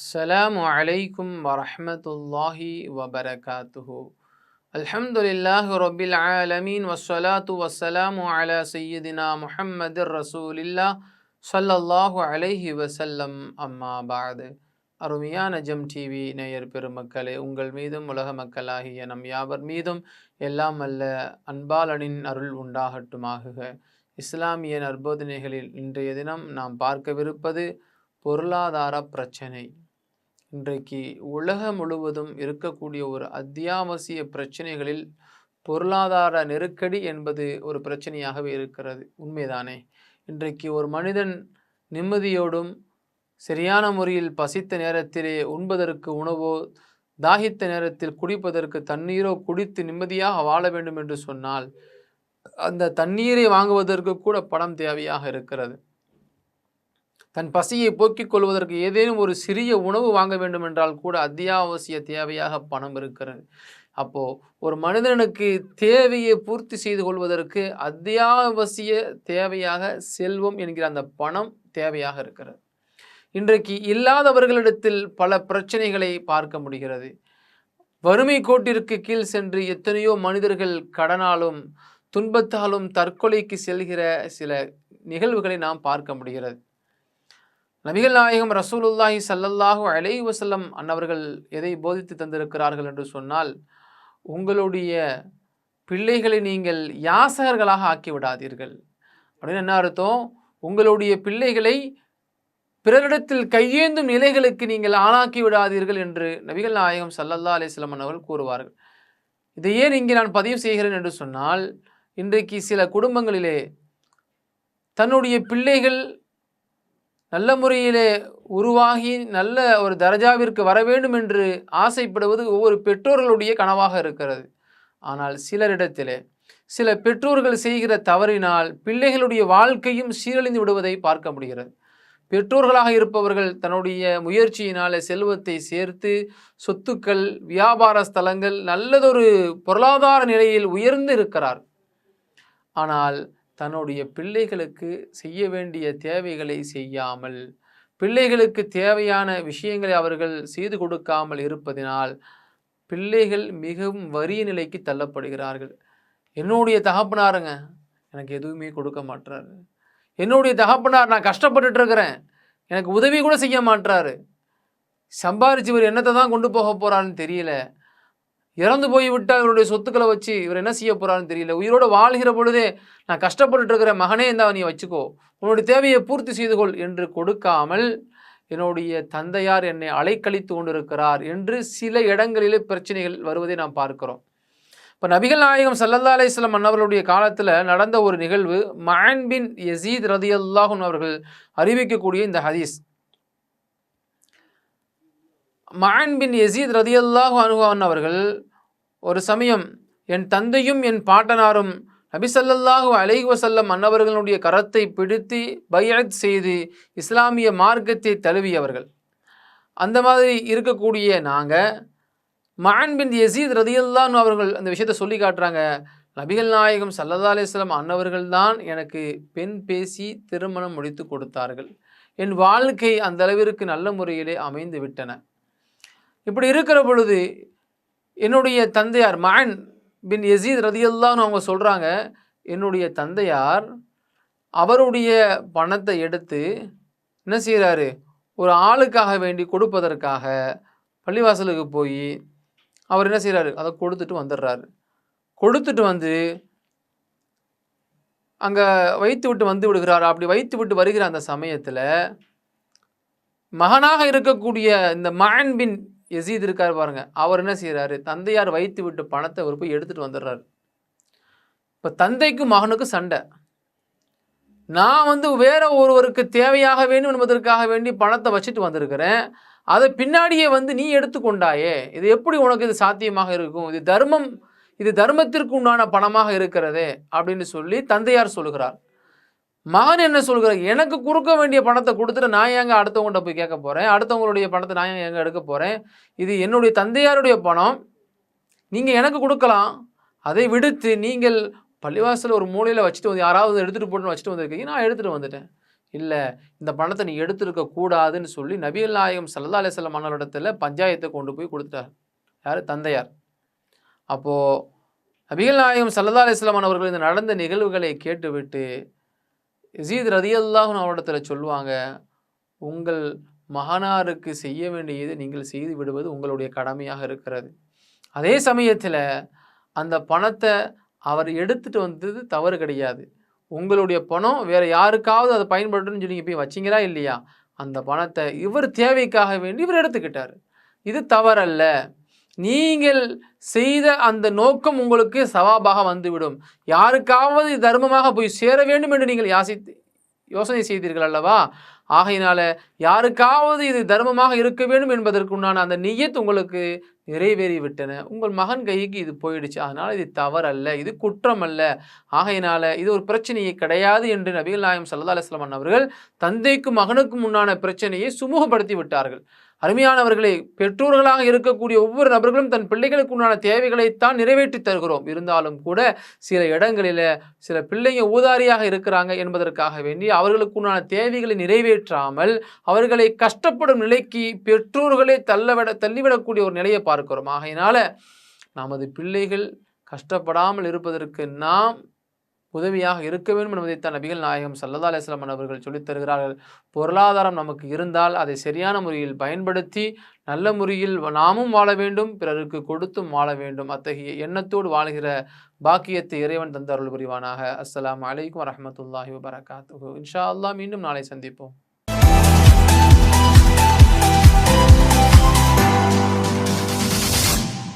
السلام عليكم ورحمة الله وبركاته الحمد لله رب العالمين والصلاة والسلام على سيدنا محمد رسول الله صلى الله عليه وسلم أما بعد அருமையான GeM TV நேயர் பெருமக்களே உங்கள் மீதும் உலக மக்களாகிய நம் யாவர் மீதும் எல்லாம் அல்ல அன்பாளனின் அருள் உண்டாகட்டுமாகுக இஸ்லாமிய நற்போதனைகளில் இன்றைய தினம் நாம் பார்க்கவிருப்பது பொருளாதார பிரச்சனை இன்றைக்கு உலகம் முழுவதும் இருக்கக்கூடிய ஒரு அத்தியாவசிய பிரச்சனைகளில் பொருளாதார நெருக்கடி என்பது ஒரு பிரச்சனையாகவே இருக்கிறது. உண்மைதானே? இன்றைக்கு ஒரு மனிதன் நிம்மதியோடும் சரியான முறையில் பசித்த நேரத்திலே உண்பதற்கு உணவோ தாகித்த நேரத்தில் குடிப்பதற்கு தண்ணீரோ குடித்து நிம்மதியாக வாழ வேண்டும் என்று சொன்னால் அந்த தண்ணீரை வாங்குவதற்கு கூட பணம் தேவையாக இருக்கிறது. தன் பசியை போக்கிக் கொள்வதற்கு ஏதேனும் ஒரு சிறிய உணவு வாங்க வேண்டும் என்றால் கூட அத்தியாவசிய தேவையாக பணம் இருக்கிறது. அப்போ ஒரு மனிதனுக்கு தேவையை பூர்த்தி செய்து கொள்வதற்கு அத்தியாவசிய தேவையாக செல்வம் என்கிற அந்த பணம் தேவையாக இருக்கிறது. இன்றைக்கு இல்லாதவர்களிடத்தில் பல பிரச்சனைகளை பார்க்க முடிகிறது. வறுமை கோட்டிற்கு கீழ் சென்று எத்தனையோ மனிதர்கள் கடனாலும் துன்பத்தாலும் தற்கொலைக்கு செல்கிற சில நிகழ்வுகளை நாம் பார்க்க முடிகிறது. நபிகள் நாயகம் ரசூலுல்லாஹி சல்லல்லாஹு அலை வசல்லம் அன்னவர்கள் எதை போதித்து தந்திருக்கிறார்கள் என்று சொன்னால் உங்களுடைய பிள்ளைகளை நீங்கள் யாசகர்களாக ஆக்கி விடாதீர்கள் அப்படின்னு என்ன அர்த்தம்? உங்களுடைய பிள்ளைகளை பிறரிடத்தில் கையேந்தும் நிலைகளுக்கு நீங்கள் ஆளாக்கி விடாதீர்கள் என்று நபிகள் நாயகம் சல்லல்லா அலிஸ்லாம் அவர்கள் கூறுவார்கள். இதை ஏன் இங்கே நான் பதிவு செய்கிறேன் என்று சொன்னால் இன்றைக்கு சில குடும்பங்களிலே தன்னுடைய பிள்ளைகள் நல்ல முறையிலே உருவாகி நல்ல ஒரு தரஜாவிற்கு வர வேண்டும் என்று ஆசைப்படுவது ஒவ்வொரு பெற்றோர்களுடைய கனவாக இருக்கிறது. ஆனால் சிலரிடத்திலே சில பெற்றோர்கள் செய்கிற தவறினால் பிள்ளைகளுடைய வாழ்க்கையும் சீரழிந்து விடுவதை பார்க்க முடிகிறது. பெற்றோர்களாக இருப்பவர்கள் தன்னுடைய முயற்சியினால் செல்வத்தை சேர்த்து சொத்துக்கள் வியாபார ஸ்தலங்கள் நல்லதொரு பொருளாதார நிலையில் உயர்ந்து இருக்கிறார் ஆனால் தன்னுடைய பிள்ளைகளுக்கு செய்ய வேண்டிய தேவைகளை செய்யாமல் பிள்ளைகளுக்கு தேவையான விஷயங்களை அவர்கள் செய்து கொடுக்காமல் இருப்பதினால் பிள்ளைகள் மிகவும் வறிய நிலைக்கு தள்ளப்படுகிறார்கள். என்னுடைய தகப்பனாருங்க எனக்கு எதுவுமே கொடுக்க மாட்டுறாரு என்னுடைய தகப்பனார் நான் கஷ்டப்பட்டுட்டு இருக்கிறேன் எனக்கு உதவி கூட செய்ய மாட்டுறாரு சம்பாரிச்சு இவர் என்னத்தை தான் கொண்டு போக போகிறான்னு தெரியல. இறந்து போய் விட்டால் இவருடைய சொத்துக்களை வச்சு இவர் என்ன செய்ய போகிறாருன்னு தெரியல. உயிரோடு வாழ்கிற பொழுதே நான் கஷ்டப்பட்டு இருக்கிற மகனே இந்த நீ வச்சுக்கோ. உன்னுடைய தேவையை பூர்த்தி செய்து கொள் என்று கொடுக்காமல் என்னுடைய தந்தையார் என்னை அலைக்கழித்து கொண்டிருக்கிறார் என்று சில இடங்களிலே பிரச்சனைகள் வருவதை நாம் பார்க்கிறோம். இப்போ நபிகள் நாயகம் சல்லல்லா அலிஸ்லாம் அன்னவர்களுடைய காலத்தில் நடந்த ஒரு நிகழ்வு மயன் பின் யசீத் ரதி அவர்கள் அறிவிக்கக்கூடிய இந்த ஹதீஸ். மயன் பின் யசீத் ரதி அல்லாஹு அனுகான் அவர்கள் ஒரு சமயம் என் தந்தையும் என் பாட்டனாரும் நபிசல்லாஹு அலைஹி வசல்லம் அன்னவர்களுடைய கரத்தை பிடித்து பையத் செய்து இஸ்லாமிய மார்க்கத்தை தழுவியவர்கள். அந்த மாதிரி இருக்கக்கூடிய நாங்கள் மகன் பின் யசீத் ரதியல்லான் அவர்கள் அந்த விஷயத்தை சொல்லி காட்டுறாங்க. நபிகள் நாயகம் சல்லா அலிஸ்லாம் அன்னவர்கள் தான் எனக்கு பெண் பேசி திருமணம் முடித்து கொடுத்தார்கள். என் வாழ்க்கை அந்த அளவிற்கு நல்ல முறையிலே அமைந்து விட்டன. இப்படி இருக்கிற பொழுது என்னுடைய தந்தையார் மான் பின் எசீத் ரதியல்லான்னு அவங்க சொல்கிறாங்க என்னுடைய தந்தையார் அவருடைய பணத்தை எடுத்து என்ன செய்கிறாரு ஒரு ஆளுக்காக வேண்டி கொடுப்பதற்காக பள்ளிவாசலுக்கு போய் அவர் என்ன செய்கிறாரு அதை கொடுத்துட்டு வந்துடுறாரு. கொடுத்துட்டு வந்து அங்கே வைத்து விட்டு வந்து விடுகிறார்? அப்படி வைத்து விட்டு வருகிற அந்த சமயத்தில் மகனாக இருக்கக்கூடிய இந்த மகன் பின் எசீத் இருக்கார் பாருங்கள் அவர் என்ன செய்கிறாரு தந்தையார் வைத்து விட்டு பணத்தை அவர் போய் எடுத்துகிட்டு வந்துடுறாரு. இப்போ தந்தைக்கும் மகனுக்கும் சண்டை. நான் வந்து வேற ஒருவருக்கு தேவையாக வேண்டும் என்பதற்காக வேண்டி பணத்தை வச்சுட்டு வந்திருக்கிறேன். அதை பின்னாடியே வந்து நீ எடுத்துக்கொண்டாயே. இது எப்படி உனக்கு இது சாத்தியமாக இருக்கும்? இது தர்மம் இது தர்மத்திற்கு உண்டான பணமாக இருக்கிறதே அப்படின்னு சொல்லி தந்தையார் சொல்லுகிறார். மகன் என்ன சொல்கிறார்? எனக்கு கொடுக்க வேண்டிய பணத்தை கொடுத்துட்டு நான் ஏங்க அடுத்தவங்கள்ட்ட போய் கேட்க போகிறேன் அடுத்தவங்களுடைய பணத்தை நான் எங்கே எடுக்க போகிறேன் இது என்னுடைய தந்தையாருடைய பணம். நீங்கள் எனக்கு கொடுக்கலாம். அதை விடுத்து நீங்கள் பள்ளிவாசல் ஒரு மூலையில் வச்சுட்டு வந்து யாராவது எடுத்துகிட்டு போட்டு வச்சுட்டு வந்திருக்கீங்க. நான் எடுத்துகிட்டு வந்துட்டேன். இல்லை இந்த பணத்தை நீ எடுத்துருக்க கூடாதுன்னு சொல்லி நபியல் நாயகம் சல்லா அலிஸ்லாம் மன்னரிடத்தில் பஞ்சாயத்தை கொண்டு போய் கொடுத்துட்டார். யார்? தந்தையார். அப்போது நபிகள் நாயகம் சல்லா அலிஸ்லாமன் அவர்கள் இந்த நடந்த நிகழ்வுகளை கேட்டுவிட்டு இசீத் ரதியல்லாஹும் அவரிடத்தில் சொல்லுவாங்க உங்கள் மகனாருக்கு செய்ய வேண்டியது நீங்கள் செய்து விடுவது உங்களுடைய கடமையாக இருக்கிறது. அதே சமயத்தில் அந்த பணத்தை அவர் எடுத்துகிட்டு வந்தது தவறு கிடையாது. உங்களுடைய பணம் வேறு யாருக்காவது அதை பயன்படுத்துன்னு சொல்லி நீங்கள் போய் வச்சிங்களா இல்லையா? அந்த பணத்தை இவர் தேவைக்காக வேண்டி இவர் எடுத்துக்கிட்டார். இது தவறல்ல. நீங்கள் செய்த அந்த நோக்கம் உங்களுக்கு சவாபாக வந்துவிடும். யாருக்காவது தர்மமாக போய் சேர வேண்டும் என்று நீங்கள் யாசித்து யோசனை செய்தீர்கள் அல்லவா? ஆகையினால யாருக்காவது இது தர்மமாக இருக்க வேண்டும் என்பதற்குண்டான அந்த நியத் உங்களுக்கு நிறைவேறி விட்டன உங்கள் மகன் கைக்கு இது போயிடுச்சு. அதனால் இது தவறல்ல. இது குற்றம் அல்ல ஆகையினால இது ஒரு பிரச்சனையே கிடையாது என்று நபிகள் நாயம் சல்லா அலுவலமன் அவர்கள் தந்தைக்கும் மகனுக்கும் உண்டான பிரச்சனையை சுமூகப்படுத்தி விட்டார்கள். அருமையானவர்களே பெற்றோர்களாக இருக்கக்கூடிய ஒவ்வொரு நபர்களும் தன் பிள்ளைகளுக்கு உண்டான தேவைகளைத்தான் நிறைவேற்றி தருகிறோம். இருந்தாலும் கூட சில இடங்களில் சில பிள்ளைங்க ஊதாரியாக இருக்கிறாங்க என்பதற்காக வேண்டி அவர்களுக்கு உண்டான தேவைகளை நிறைவேற்றாமல் அவர்களை கஷ்டப்படும் நிலைக்கு பெற்றோர்களே தள்ளவிட தள்ளிவிடக்கூடிய ஒரு நிலையை பார்க்கிறோம். ஆகையினால நமது பிள்ளைகள் கஷ்டப்படாமல் இருப்பதற்கு நாம் உதவியாக இருக்க வேண்டும் என்பதைத்தான் நபிகள் நாயகம் சல்லதா அலிஸ்லாம் அவர்கள் சொல்லித் தருகிறார்கள். பொருளாதாரம் நமக்கு இருந்தால் அதை சரியான முறையில் பயன்படுத்தி நல்ல முறையில் நாமும் வாழ வேண்டும் பிறருக்கு கொடுத்தும் வாழ வேண்டும். அத்தகைய எண்ணத்தோடு வாழ்கிற பாக்கியத்தை இறைவன் தந்தருள் புரிவானாக. அஸ்லாம் அலைக்கும் வரமத்துல்லாஹி வரகாத்து இன்ஷா அல்லா மீண்டும் நாளை சந்திப்போம்.